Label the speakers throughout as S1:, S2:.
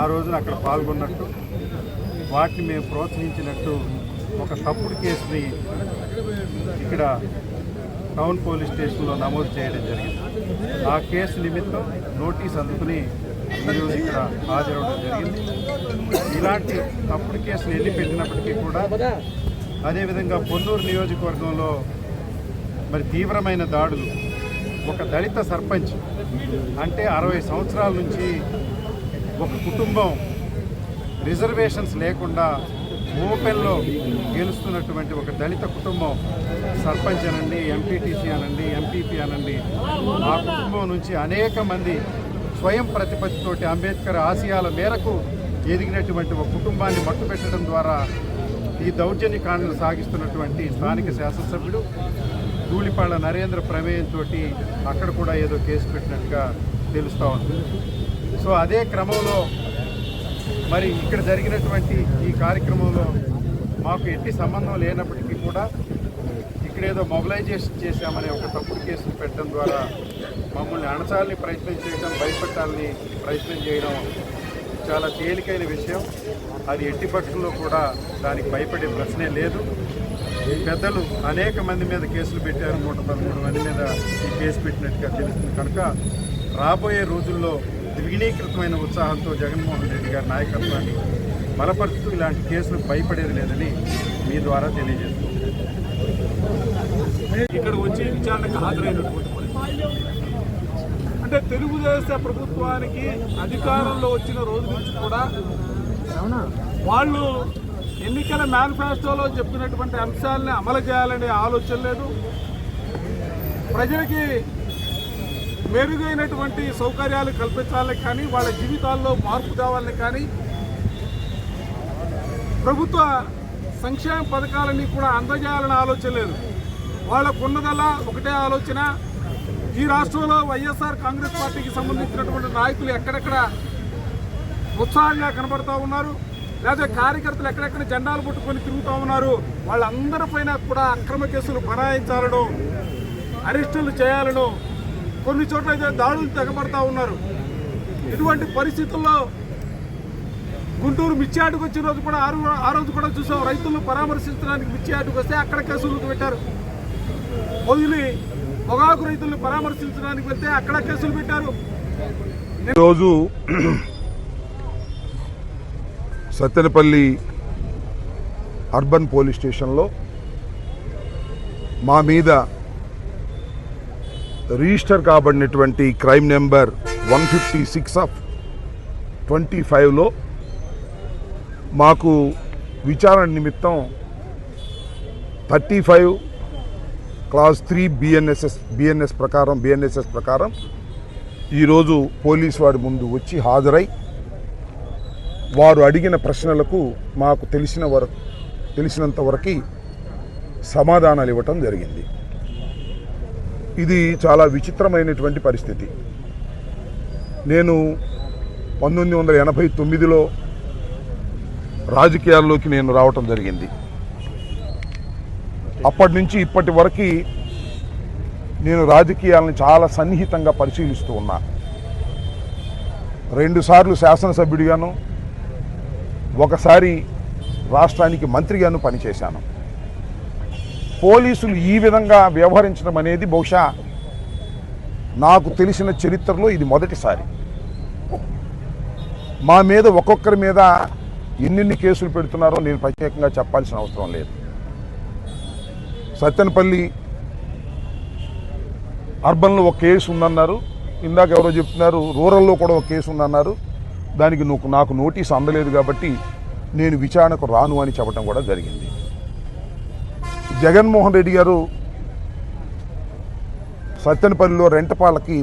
S1: ఆ రోజున అక్కడ పాల్గొన్నట్టు వాటిని మేము ప్రోత్సహించినట్టు ఒక తప్పుడు కేసుని ఇక్కడ టౌన్ పోలీస్ స్టేషన్లో నమోదు చేయడం జరిగింది. ఆ కేసు నిమిత్తం నోటీస్ అందుకుని ఈరోజు ఇక్కడ హాజరవడం జరిగింది. ఇలాంటి తప్పుడు కేసులు ఎన్ని పెట్టినప్పటికీ కూడా అదేవిధంగా పొన్నూరు నియోజకవర్గంలో మరి తీవ్రమైన దాడులు ఒక దళిత సర్పంచ్ అంటే అరవై సంవత్సరాల నుంచి ఒక కుటుంబం రిజర్వేషన్స్ లేకుండా ఓపెన్లో గెలుస్తున్నటువంటి ఒక దళిత కుటుంబం సర్పంచ్ అనండి ఎంపీటీసీ అనండి ఎంపీపీ అనండి ఆ కుటుంబం నుంచి అనేక మంది స్వయం ప్రతిపత్తితోటి అంబేద్కర్ ఆశయాల మేరకు ఎదిగినటువంటి ఒక కుటుంబాన్ని మట్టుపెట్టడం ద్వారా ఈ దౌర్జన్యకాండను సాగిస్తున్నటువంటి స్థానిక శాసనసభ్యుడు ధూళిపాళ్ళ నరేంద్ర ప్రమేయంతో అక్కడ కూడా ఏదో కేసు పెట్టినట్టుగా తెలుస్తూ ఉంది. సో అదే క్రమంలో మరి ఇక్కడ జరిగినటువంటి ఈ కార్యక్రమంలో మాకు ఎట్టి సంబంధం లేనప్పటికీ కూడా ఇక్కడేదో మొబిలైజేషన్ చేశామనే ఒక తప్పుడు కేసులు పెట్టడం ద్వారా మమ్మల్ని అణచాలని ప్రయత్నం చేయడం భయపెట్టాలని ప్రయత్నం చేయడం చాలా తేలికైన విషయం. అది ఎట్టి పక్షంలో కూడా దానికి భయపడే ప్రశ్నే లేదు. పెద్దలు అనేక మంది మీద కేసులు పెట్టారు నూట పదమూడు మంది మీద ఈ కేసు పెట్టినట్టుగా తెలుస్తుంది. కనుక రాబోయే రోజుల్లో ద్విగుణీకృతమైన ఉత్సాహంతో జగన్మోహన్ రెడ్డి గారి నాయకత్వాన్ని బలపరుస్తూ ఇలాంటి కేసులకు భయపడేది లేదని మీ ద్వారా తెలియజేస్తున్నాను
S2: ఇక్కడ వచ్చి విచారణకు హాజరైనటువంటి. అంటే తెలుగుదేశం ప్రభుత్వానికి అధికారంలో వచ్చిన రోజు నుంచి కూడా వాళ్ళు ఎన్నికల మేనిఫెస్టోలో చెప్పినటువంటి అంశాలని అమలు చేయాలనే ఆలోచన లేదు. ప్రజలకి మెరుగైనటువంటి సౌకర్యాలు కల్పించాలని కానీ వాళ్ళ జీవితాల్లో మార్పు తేవాలని కానీ ప్రభుత్వ సంక్షేమ పథకాలన్నీ కూడా అందజేయాలని ఆలోచన లేదు. వాళ్ళకున్నదల్లా ఒకటే ఆలోచన ఈ రాష్ట్రంలో వైఎస్ఆర్ కాంగ్రెస్ పార్టీకి సంబంధించినటువంటి నాయకులు ఎక్కడెక్కడ ఉత్సాహంగా కనబడతా ఉన్నారు లేదా కార్యకర్తలు ఎక్కడెక్కడ జెండాలు పట్టుకొని తిరుగుతూ ఉన్నారు వాళ్ళందరిపైన కూడా అక్రమ కేసులు బనాయించాలను అరెస్టులు చేయాలను కొన్ని చోట్ల అయితే దాడులు తెగబడతా ఉన్నారు. ఇటువంటి పరిస్థితుల్లో గుంటూరు మిర్చి వచ్చిన రోజు కూడా ఆరు ఆ రోజు కూడా చూసాం రైతులను పరామర్శించడానికి మిర్చి వస్తే అక్కడ కేసులు పెట్టారు వదిలి పొగాకు రైతులను పరామర్శించడానికి వెళ్తే అక్కడ కేసులు పెట్టారు.
S3: ఈరోజు సత్తెనపల్లి అర్బన్ పోలీస్ స్టేషన్లో మా మీద register కాబడినటువంటి crime number one fifty six of twenty ఫైవ్లో మాకు విచారణ నిమిత్తం thirty five clause three BNSS BNS ప్రకారం బిఎన్ఎస్ఎస్ ప్రకారం ఈరోజు పోలీస్ వారి ముందు వచ్చి హాజరై వారు అడిగిన ప్రశ్నలకు మాకు తెలిసిన వరకు తెలిసినంత వరకు సమాధానాలు ఇవ్వటం జరిగింది. ఇది చాలా విచిత్రమైనటువంటి పరిస్థితి. నేను పంతొమ్మిది వందల ఎనభై తొమ్మిదిలో రాజకీయాల్లోకి నేను రావటం జరిగింది. అప్పటి నుంచి ఇప్పటి వరకు నేను రాజకీయాలను చాలా సన్నిహితంగా పరిశీలిస్తూ ఉన్నా. రెండుసార్లు శాసనసభ్యుడిగాను ఒకసారి రాష్ట్రానికి మంత్రిగాను పనిచేశాను. పోలీసులు ఈ విధంగా వ్యవహరించడం అనేది బహుశా నాకు తెలిసిన చరిత్రలో ఇది మొదటిసారి. మా మీద ఒక్కొక్కరి మీద ఎన్నెన్ని కేసులు పెడుతున్నారో నేను ప్రత్యేకంగా చెప్పాల్సిన అవసరం లేదు. సత్యనపల్లి అర్బన్లో ఒక కేసు ఉందన్నారు. ఇందాక ఎవరో చెప్తున్నారు రూరల్లో కూడా ఒక కేసు ఉందన్నారు. దానికి నువ్వు నాకు నోటీస్ అందలేదు కాబట్టి నేను విచారణకు రాను అని చెప్పడం కూడా జరిగింది. జగన్మోహన్ రెడ్డి గారు సత్తెనపల్లిలో రెంటపాలకి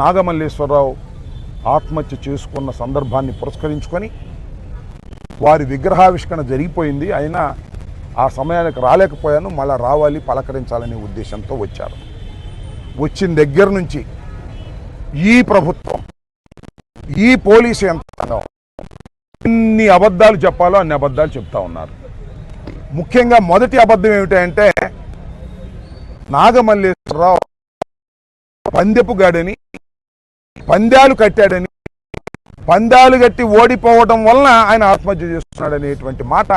S3: నాగమల్లేశ్వరరావు ఆత్మహత్య చేసుకున్న సందర్భాన్ని పురస్కరించుకొని వారి విగ్రహావిష్కరణ జరిగిపోయింది. అయినా ఆ సమయానికి రాలేకపోయాను. మళ్ళా రావాలి పలకరించాలనే ఉద్దేశంతో వచ్చారు. వచ్చిన దగ్గర నుంచి ఈ ప్రభుత్వం ఈ పోలీసు యంత్రాంగం ఎన్ని అబద్ధాలు చెప్పాలో అన్ని అబద్ధాలు చెప్తా ఉన్నారు. ముఖ్యంగా మొదటి అబద్ధం ఏమిటంటే నాగమల్లేశ్వరరావు పందెపు గాడని పందాలు కట్టాడని పందాలు కట్టి ఓడిపోవడం వలన ఆయన ఆత్మహత్య చేస్తున్నాడు అనేటువంటి మాట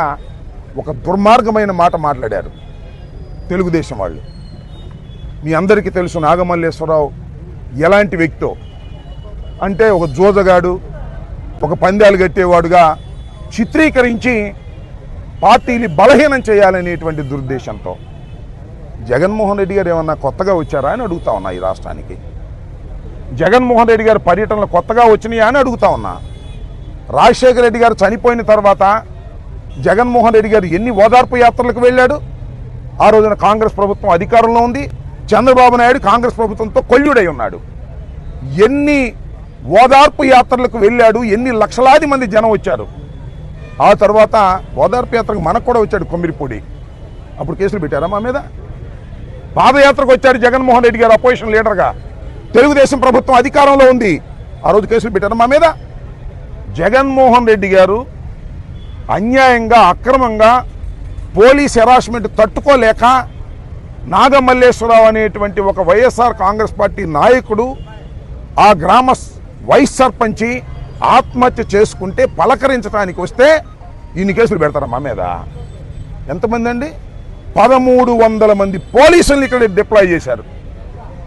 S3: ఒక దుర్మార్గమైన మాట మాట్లాడారు తెలుగుదేశం వాళ్ళు. మీ అందరికీ తెలుసు నాగమల్లేశ్వరరావు ఎలాంటి వ్యక్తో? అంటే ఒక జోజగాడు ఒక పందాలు కట్టేవాడుగా చిత్రీకరించి పార్టీని బలహీనం చేయాలనేటువంటి దురుద్దేశంతో జగన్మోహన్ రెడ్డి గారు ఏమన్నా కొత్తగా వచ్చారా అని అడుగుతా ఉన్నా ఈ రాష్ట్రానికి. జగన్మోహన్ రెడ్డి గారు పర్యటనలు కొత్తగా వచ్చినాయా అని అడుగుతా ఉన్నా. రాజశేఖర రెడ్డి గారు చనిపోయిన తర్వాత జగన్మోహన్ రెడ్డి గారు ఎన్ని ఓదార్పు యాత్రలకు వెళ్ళాడు? ఆ రోజున కాంగ్రెస్ ప్రభుత్వం అధికారంలో ఉంది. చంద్రబాబు నాయుడు కాంగ్రెస్ ప్రభుత్వంతో కొల్లుడై ఉన్నాడు. ఎన్ని ఓదార్పు యాత్రలకు వెళ్ళాడు? ఎన్ని లక్షలాది మంది జనం వచ్చారు? ఆ తర్వాత ఓదార్పు యాత్రకు మనకు కూడా వచ్చాడు కొమ్మిరిపూడి. అప్పుడు కేసులు పెట్టారా మా మీద? పాదయాత్రకు వచ్చాడు జగన్మోహన్ రెడ్డి గారు అపోజిషన్ లీడర్గా. తెలుగుదేశం ప్రభుత్వం అధికారంలో ఉంది. ఆ రోజు కేసులు పెట్టారా మా మీద? జగన్మోహన్ రెడ్డి గారు అన్యాయంగా అక్రమంగా పోలీస్ హెరాస్మెంట్ తట్టుకోలేక నాగమల్లేశ్వరరావు అనేటువంటి ఒక వైఎస్ఆర్ కాంగ్రెస్ పార్టీ నాయకుడు ఆ గ్రామ వైస్ సర్పంచి ఆత్మహత్య చేసుకుంటే పలకరించడానికి వస్తే ఇన్ని కేసులు పెడతారా మా మీద ఎంతమంది అండి పదమూడు వందల మంది పోలీసులను ఇక్కడ డిప్లాయ్ చేశారు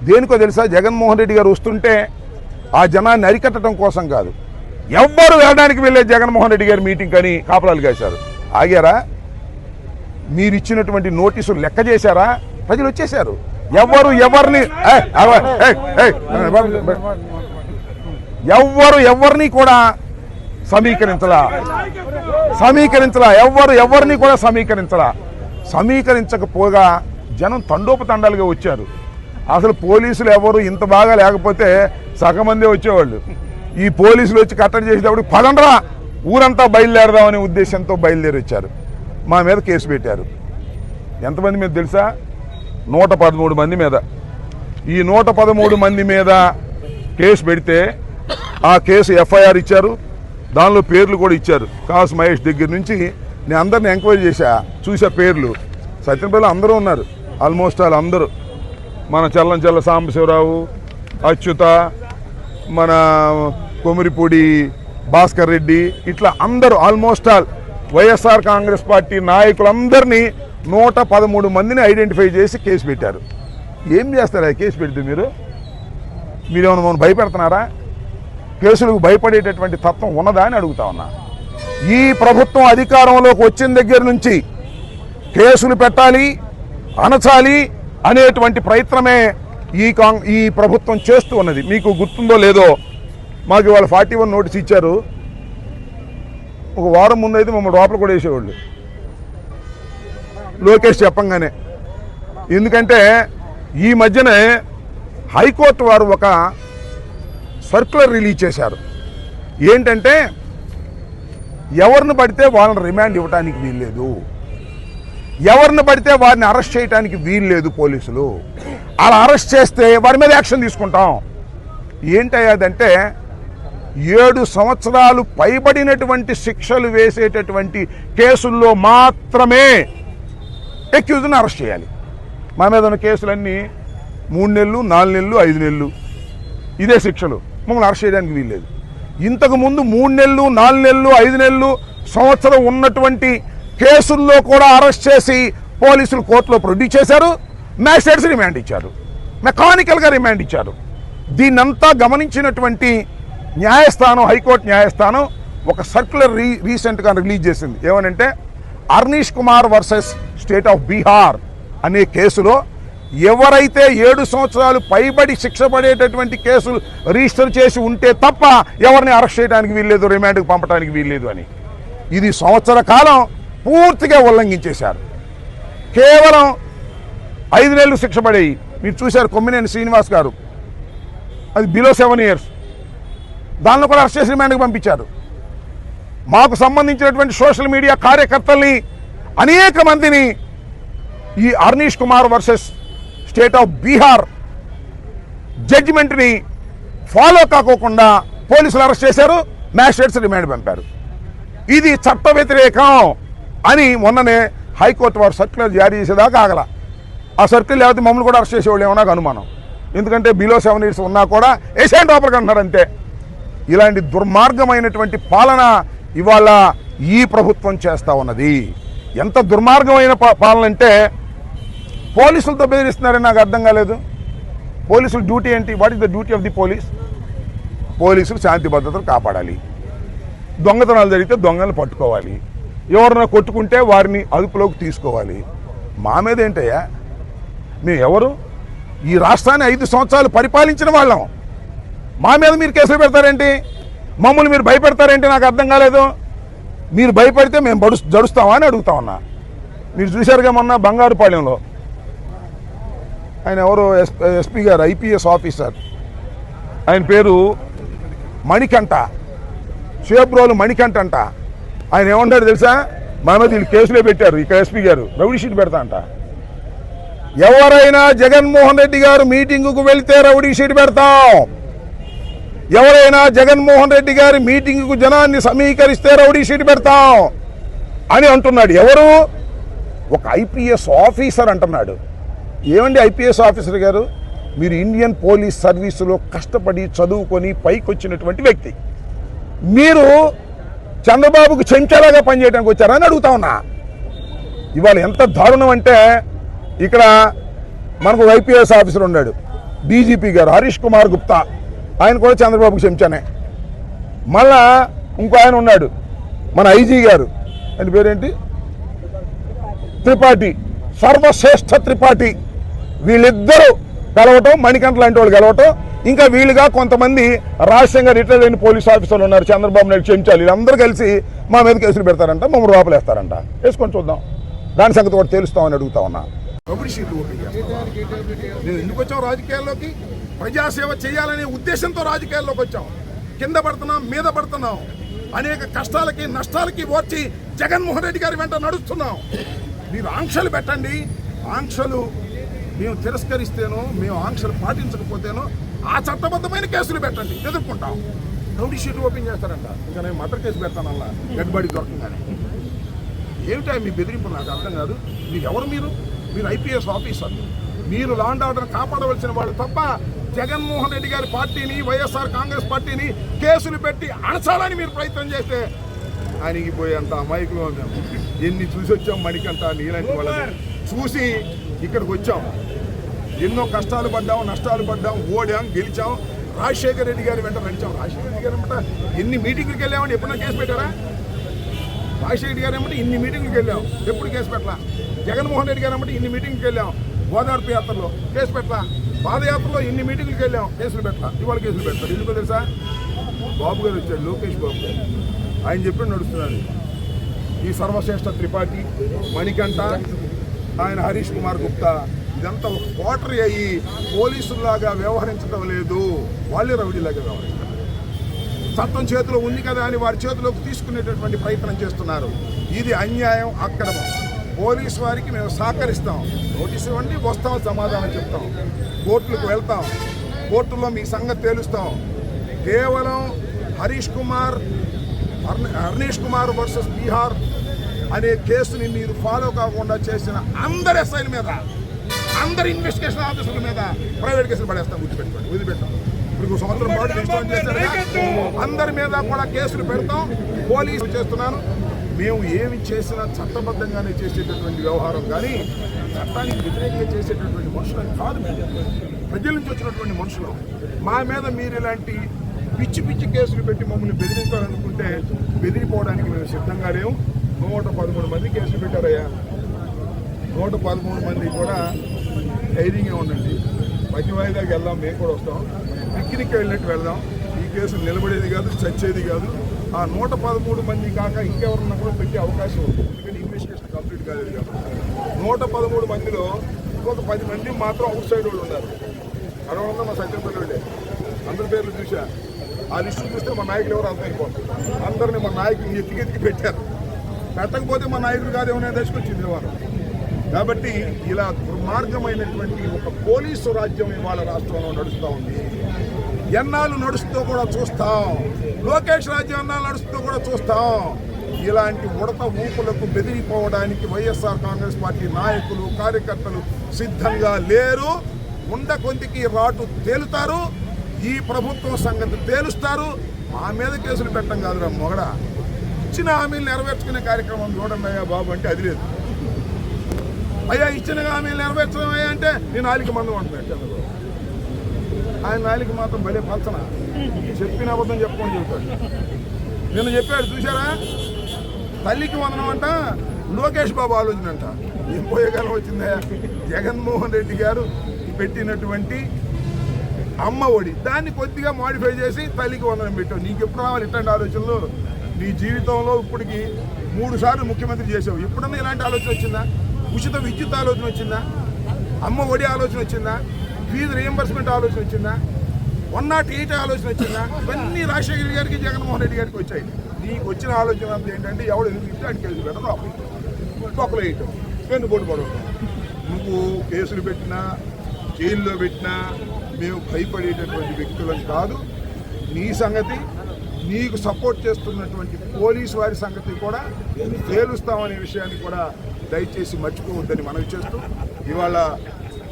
S3: దేనికో తెలుసా జగన్మోహన్ రెడ్డి గారు వస్తుంటే ఆ జనాన్ని అరికట్టడం కోసం కాదు ఎవ్వరు వెళ్ళడానికి వెళ్ళే జగన్మోహన్ రెడ్డి గారి మీటింగ్ అని కాపలాలు కాశారు ఆగారా మీరు ఇచ్చినటువంటి నోటీసులు లెక్క చేశారా ప్రజలు వచ్చేశారు ఎవరు ఎవరిని ఎవ్వరు ఎవరిని కూడా సమీకరించలా. సమీకరించలా. ఎవ్వరు ఎవరిని కూడా సమీకరించలా. సమీకరించకపోగా జనం తండోపతండాలుగా వచ్చారు. అసలు పోలీసులు ఎవరు ఇంత బాగా లేకపోతే సగం మందే వచ్చేవాళ్ళు. ఈ పోలీసులు వచ్చి కట్టడి చేసేటప్పుడు పదండ్రా ఊరంతా బయలుదేరదామనే ఉద్దేశంతో బయలుదేరి వచ్చారు మా మీద కేసు పెట్టారు. ఎంతమంది మీద తెలుసా? నూట పదమూడు మంది మీద. ఈ నూట పదమూడు మంది మీద కేసు పెడితే ఆ కేసు ఎఫ్ఐఆర్ ఇచ్చారు. దానిలో పేర్లు కూడా ఇచ్చారు. కాసు మహేష్ దగ్గర నుంచి నేను అందరిని ఎంక్వైరీ చేశా. చూసా పేర్లు. సత్యనపల్లి అందరూ ఉన్నారు. ఆల్మోస్ట్ వాళ్ళు అందరూ. మన చల్లం చల్ల సాంబశివరావు అచ్యుత మన కొమిరిపూడి భాస్కర్ రెడ్డి ఇట్లా అందరూ almost all YSR Congress party నాయకులందరినీ నూట పదమూడు మందిని ఐడెంటిఫై చేసి కేసు పెట్టారు. ఏం చేస్తారు? కేసు పెడితే మీరు? మీరేమైనా మమ్మల్ని భయపెడుతున్నారా? కేసులకు భయపడేటటువంటి తత్వం ఉన్నదా అని అడుగుతా ఉన్నా. ఈ ప్రభుత్వం అధికారంలోకి వచ్చిన దగ్గర నుంచి కేసులు పెట్టాలి అనచాలి అనేటువంటి ప్రయత్నమే ఈ కాంగ్ ఈ ప్రభుత్వం చేస్తూ ఉన్నది. మీకు గుర్తుందో లేదో మాకు ఇవాళ ఫార్టీ వన్ నోటీస్ ఇచ్చారు. ఒక వారం ముందు అయితే మమ్మల్ని లోపల కూడా వేసేవాళ్ళు. లోకేష్ చెప్పంగానే. ఎందుకంటే ఈ మధ్యనే హైకోర్టు వారు ఒక సర్క్యులర్ రిలీజ్ చేశారు. ఏంటంటే ఎవరిని పడితే వాళ్ళని రిమాండ్ ఇవ్వడానికి వీల్లేదు. ఎవరిని పడితే వారిని అరెస్ట్ చేయడానికి వీల్లేదు పోలీసులు. అలా అరెస్ట్ చేస్తే వారి మీద యాక్షన్ తీసుకుంటాం. ఏంటయ్యాదంటే ఏడు సంవత్సరాలు పైబడినటువంటి శిక్షలు వేసేటటువంటి కేసుల్లో మాత్రమే ఎక్యూజ్ని అరెస్ట్ చేయాలి. మా మీద ఉన్న కేసులన్నీ మూడు నెలలు నాలుగు నెలలు ఐదు నెలలు. ఇదే శిక్షలు. మమ్మల్ని అరెస్ట్ చేయడానికి వీల్లేదు. ఇంతకుముందు మూడు నెలలు నాలుగు నెలలు ఐదు నెలలు సంవత్సరం ఉన్నటువంటి కేసుల్లో కూడా అరెస్ట్ చేసి పోలీసులు కోర్టులో ప్రొడ్యూస్ చేశారు. మ్యాజిస్ట్రేట్స్ రిమాండ్ ఇచ్చారు. మెకానికల్గా రిమాండ్ ఇచ్చారు. దీన్నంతా గమనించినటువంటి న్యాయస్థానం హైకోర్టు న్యాయస్థానం ఒక సర్క్యులర్ రీ రీసెంట్గా రిలీజ్ చేసింది. ఏమనంటే Arnesh Kumar versus state of Bihar అనే కేసులో ఎవరైతే ఏడు సంవత్సరాలు పైబడి శిక్ష పడేటటువంటి కేసులు రిజిస్టర్ చేసి ఉంటే తప్ప ఎవరిని అరెస్ట్ చేయడానికి వీల్లేదు రిమాండ్కి పంపడానికి వీల్లేదు అని. ఇది సంవత్సర కాలం పూర్తిగా ఉల్లంఘించేశారు. కేవలం ఐదు నెలలు శిక్ష పడేవి మీరు చూశారు కొమ్మినేని శ్రీనివాస్ గారు. అది బిలో సెవెన్ ఇయర్స్ దానిలో కూడా అరెస్ట్ చేసి రిమాండ్కి పంపించారు. మాకు సంబంధించినటువంటి సోషల్ మీడియా కార్యకర్తల్ని అనేక మందిని ఈ Arnesh Kumar versus state of Bihar జడ్జిమెంట్ని follow కాకోకుండా పోలీసులు అరెస్ట్ చేశారు మ్యాజిస్ట్రేట్స్ రిమాండ్ పంపారు. ఇది చట్ట వ్యతిరేకం అని మొన్ననే హైకోర్టు వారు సర్క్యులర్ జారీ చేసేదాకా ఆగల.
S4: ఆ సర్కిల్ లేకపోతే మమ్మల్ని కూడా అరెస్ట్ చేసేవాళ్ళు నాకు అనుమానం. ఎందుకంటే బిలో సెవెన్ ఇయర్స్ ఉన్నా కూడా ఏషియన్ లోపలికి అంటున్నారు అంతే. ఇలాంటి దుర్మార్గమైనటువంటి పాలన ఇవాళ ఈ ప్రభుత్వం చేస్తూ ఉన్నది. ఎంత దుర్మార్గమైన పాలన అంటే పోలీసులతో బెదిరిస్తున్నారని నాకు అర్థం కాలేదు. పోలీసుల డ్యూటీ ఏంటి? What is the duty of the police పోలీసులు శాంతి భద్రతలు కాపాడాలి. దొంగతనాలు జరిగితే దొంగలను పట్టుకోవాలి. ఎవరైనా కొట్టుకుంటే వారిని అదుపులోకి తీసుకోవాలి. మా మీద ఏంటయ్యా? మేము ఎవరు? ఈ రాష్ట్రాన్ని ఐదు సంవత్సరాలు పరిపాలించిన వాళ్ళం. మా మీద మీరు కేసులు పెడతారేంటి? మమ్మల్ని మీరు భయపెడతారేంటి? నాకు అర్థం కాలేదు. మీరు భయపడితే మేము బడు జడుస్తామా అని అడుగుతా ఉన్నా. మీరు చూశారుగా మొన్న బంగారుపాళ్యంలో ఆయన ఎవరో ఎస్ ఎస్పీ గారు ఐపీఎస్ ఆఫీసర్. ఆయన పేరు మణికంఠ. షేబ్రోలు మణికంఠ అంట ఆయన ఏమంటారు తెలుసా? మా మీద వీళ్ళు కేసులే పెట్టారు ఇక్కడ ఎస్పీ గారు. రౌడీ షీట్ పెడతా అంట. ఎవరైనా జగన్మోహన్ రెడ్డి గారు మీటింగుకు వెళ్తే రౌడీ షీట్ పెడతాం. ఎవరైనా జగన్మోహన్ రెడ్డి గారి మీటింగుకు జనాన్ని సమీకరిస్తే రౌడీ షీట్ పెడతాం. అని అంటున్నాడు ఎవరు? ఒక ఐపీఎస్ ఆఫీసర్ అంటున్నాడు. ఏమండి ఐపీఎస్ ఆఫీసర్ గారు? మీరు ఇండియన్ పోలీస్ సర్వీసులో కష్టపడి చదువుకొని పైకి వచ్చినటువంటి వ్యక్తి. మీరు చంద్రబాబుకు చెంచాలాగా పనిచేయడానికి వచ్చారని అడుగుతా ఉన్నా. ఇవాళ ఎంత దారుణం అంటే ఇక్కడ మనకు ఐపీఎస్ ఆఫీసర్ ఉన్నాడు. డీజీపీ గారు హరీష్ కుమార్ గుప్తా. ఆయన కూడా చంద్రబాబుకు చెంచానే. మళ్ళా ఇంకో ఆయన ఉన్నాడు మన ఐజీ గారు. ఆయన పేరేంటి? త్రిపాఠి. సర్వశ్రేష్ఠ త్రిపాఠి. వీళ్ళిద్దరూ గెలవటం మణికంఠ లాంటి వాళ్ళు గెలవటం. ఇంకా వీళ్ళుగా కొంతమంది రహస్యంగా రిటైర్ అయిన పోలీస్ ఆఫీసర్లు ఉన్నారు. చంద్రబాబు నాయుడు క్షమించాలి వీళ్ళందరూ కలిసి మా మీద కేసులు పెడతారంట మమ్మల్ని లోపలేస్తారంట వేసుకొని చూద్దాం. దాని సంగతి కూడా తెలుస్తామని అడుగుతా ఉన్నా.
S3: నేను ఎందుకు వచ్చాం రాజకీయాల్లోకి? ప్రజాసేవ చేయాలనే ఉద్దేశంతో రాజకీయాల్లోకి వచ్చాం. కింద పడుతున్నాం మీద పడుతున్నాం. అనేక కష్టాలకి నష్టాలకి వచ్చి జగన్మోహన్ రెడ్డి గారి వెంట నడుస్తున్నాం. మీరు ఆంక్షలు పెట్టండి. ఆంక్షలు మేము తిరస్కరిస్తేనో మేము ఆంక్షలు పాటించకపోతేనో ఆ చట్టబద్ధమైన కేసులు పెట్టండి. ఎదుర్కొంటాం. రౌడీ షీట్లు ఓపెన్ చేస్తారంట. ఇంకా నేను మదర్ కేసు పెడతాను అలా డెడ్ బాడీ దొరకంగానే. ఏమిటా మీ బెదిరింపు? నాకు అర్థం కాదు. మీరు ఎవరు మీరు? మీరు ఐపీఎస్ ఆఫీసర్. మీరు లాండ్ ఆర్డర్ కాపాడవలసిన వాళ్ళు తప్ప జగన్మోహన్ రెడ్డి గారి పార్టీని వైఎస్ఆర్ కాంగ్రెస్ పార్టీని కేసులు పెట్టి అణచాలని మీరు ప్రయత్నం చేస్తే ఆయనకి పోయేంత అమాయకులు ఎన్ని చూసి వచ్చాం మణికంట నీలాంటి వాళ్ళని. చూసి ఇక్కడికి వచ్చాం. ఎన్నో కష్టాలు పడ్డాం నష్టాలు పడ్డాం ఓడాం గెలిచాం. రాజశేఖర రెడ్డి గారి వెంట నడిచాం. రాజశేఖర రెడ్డి గారు వెంట ఎన్ని మీటింగ్లకు వెళ్ళామని ఎప్పుడైనా కేసు పెట్టారా? రాజశేఖర రెడ్డి గారు ఏమంటే ఇన్ని మీటింగ్కి వెళ్ళాం. ఎప్పుడు కేసు పెట్టలా? జగన్మోహన్ రెడ్డి గారు ఏమంటే ఇన్ని మీటింగ్కి వెళ్ళాం. గోదావరి యాత్రలో కేసు పెట్టలా? పాదయాత్రలో ఇన్ని మీటింగ్లకు వెళ్ళాం. కేసులు పెట్టలా? ఇవాళ కేసులు పెట్టారు ఎందుకో తెలుసా? బాబు గారు వచ్చాడు లోకేష్ బాబు గారు. ఆయన చెప్పి నడుస్తున్నాడు ఈ సర్వశ్రేష్ఠ త్రిపాఠి మణికంఠ ఆయన హరీష్ కుమార్ గుప్తా ఇదంతా ఒక కోటరీ అయ్యి పోలీసుల్లాగా వ్యవహరించడం లేదు. వాళ్ళే రౌడీలాగా వ్యవహరించారు చట్టం చేతిలో ఉంది కదా అని వారి చేతిలోకి తీసుకునేటటువంటి ప్రయత్నం చేస్తున్నారు. ఇది అన్యాయం అక్రమం. పోలీస్ వారికి మేము సహకరిస్తాం. నోటీస్ ఇవ్వండి వస్తాం సమాధానం చెప్తాం. కోర్టులకు వెళ్తాం. కోర్టులో మీ సంగతి తేలుస్తాం. కేవలం హరీష్ కుమార్ హర్న- హర్నీష్ కుమార్ వర్సెస్ బీహార్ అనే కేసుని మీరు ఫాలో కాకుండా చేసిన అందరి ఎస్ఐల మీద అందరి ఇన్వెస్టిగేషన్ ఆఫీసర్ల మీద ప్రైవేట్ కేసులు పడేస్తాం గుర్తుపెట్టుకోండి వదిలిపెట్టాం. ఇప్పుడు సంవత్సరం పాటు చేశారు అందరి మీద కూడా కేసులు పెడతాం పోలీసులు చేస్తున్నాను. మేము ఏమి చేసినా చట్టబద్ధంగానే చేసేటటువంటి వ్యవహారం కానీ చట్టానికి వ్యతిరేకంగా చేసేటటువంటి మనుషులు కాదు మేము. ప్రజల నుంచి వచ్చినటువంటి మనుషులు మా మీద మీరు ఇలాంటి పిచ్చి పిచ్చి కేసులు పెట్టి మమ్మల్ని బెదిరించాలనుకుంటే బెదిరిపోవడానికి మేము సిద్ధంగా లేము నూట పదమూడు మంది కేసులు పెట్టారయ్యా. నూట పదమూడు మంది కూడా ధైర్యంగా ఉండండి. ప్రతి వాయిదాకి వెళ్దాం మేము కూడా వస్తాం. పిక్నిక్ వెళ్ళినట్టు వెళ్దాం. ఈ కేసు నిలబడేది కాదు చచ్చేది కాదు. ఆ నూట పదమూడు మంది కాక ఇంకెవరన్నా కూడా పెట్టే అవకాశం ఉంది. ఎందుకంటే ఇన్వెస్టిగేషన్ కంప్లీట్ కాలేదు కాబట్టి. నూట పదమూడు మందిలో ఇంకొక పది మంది మాత్రం అవుట్ సైడ్ వాళ్ళు ఉన్నారు. అరవై మా సత్యంపల్లి వాళ్ళే. అందరి పేర్లు చూసా. ఆ లిస్టు చూస్తే మా నాయకులు ఎవరు అర్థం అయిపోతుంది అందరిని మా నాయకులు ఎత్తికెత్తికి పెట్టారు. పెట్టకపోతే మా నాయకుడు కాదు ఏమైనా దశకొచ్చింది వారు కాబట్టి ఇలా దుర్మార్గమైనటువంటి ఒక పోలీసు రాజ్యం ఇవాళ రాష్ట్రంలో నడుస్తూ ఉంది. ఎన్నాళ్ళు నడుస్తూ కూడా చూస్తాం. లోకేష్ రాజ్యం ఎన్నాళ్ళు నడుస్తూ కూడా చూస్తాం. ఇలాంటి ఉడత ఊపులకు బెదిరిపోవడానికి వైఎస్ఆర్ కాంగ్రెస్ పార్టీ నాయకులు కార్యకర్తలు సిద్ధంగా లేరు. ఉండ కొందికి రాటు తేలుతారు. ఈ ప్రభుత్వం సంగతి తేలుస్తారు. మా మీద కేసులు పెట్టడం కాదురా మొగడ. ఇచ్చిన హామీలు నెరవేర్చుకునే కార్యక్రమం చూడండి అయ్యా బాబు అంటే అది లేదు. అయ్యా ఇచ్చిన హామీ నెరవేర్చడం అయ్యా అంటే నేను నాలుగు మందం అంటున్నాను ఆయన నాలుగు మాత్రం భలే పంచన చెప్పిన అబద్ధం చెప్పుకొని చెబుతాడు. నిన్న చెప్పాడు చూసారా తల్లికి వందనం అంట లోకేష్ బాబు ఆలోచన అంట. ఏం పోయేకాలం వచ్చిందా జగన్మోహన్ రెడ్డి గారు పెట్టినటువంటి అమ్మ ఒడి. దాన్ని కొద్దిగా మాడిఫై చేసి తల్లికి వందనం పెట్టావు. నీకు ఎప్పుడు రావాలి ఇట్లాంటి ఆలోచనలు? నీ జీవితంలో ఇప్పటికి మూడు సార్లు ముఖ్యమంత్రి చేసావు. ఇప్పుడన్నా ఇలాంటి ఆలోచన వచ్చిందా? ఉచిత విద్యుత్ ఆలోచన వచ్చిందా? అమ్మ ఒడి ఆలోచన వచ్చిందా? ఫీజు రియంబర్స్మెంట్ ఆలోచన వచ్చిందా? వన్ నాట్ ఎయిట్ ఆలోచన వచ్చిందా? ఇవన్నీ రాజశేఖర్ గారికి జగన్మోహన్ రెడ్డి గారికి వచ్చాయి. నీకు వచ్చిన ఆలోచన అంతా ఏంటంటే ఎవడు ఎందుకు ఇస్తే ఆయన కేసులు పెట్టడం ఆపేయటం పొక్కలు వేయటం. వెన్నుపోటు పడవటం నువ్వు కేసులు పెట్టినా జైల్లో పెట్టినా మేము భయపడేటటువంటి వ్యక్తులం కాదు. నీ సంగతి నీకు సపోర్ట్ చేస్తున్నటువంటి పోలీసు వారి సంగతి కూడా తేలుస్తామనే విషయాన్ని కూడా దయచేసి మర్చిపోవద్దని మనవి చేస్తూ ఇవాళ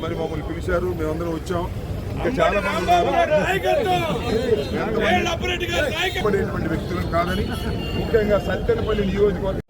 S3: మరి మమ్మల్ని పిలిచారు. మేమందరం వచ్చాం. ఇంకా చాలా మంది ఉన్నారు. పడేటువంటి వ్యక్తులం కాదని ముఖ్యంగా సత్యనపల్లి నియోజకవర్గం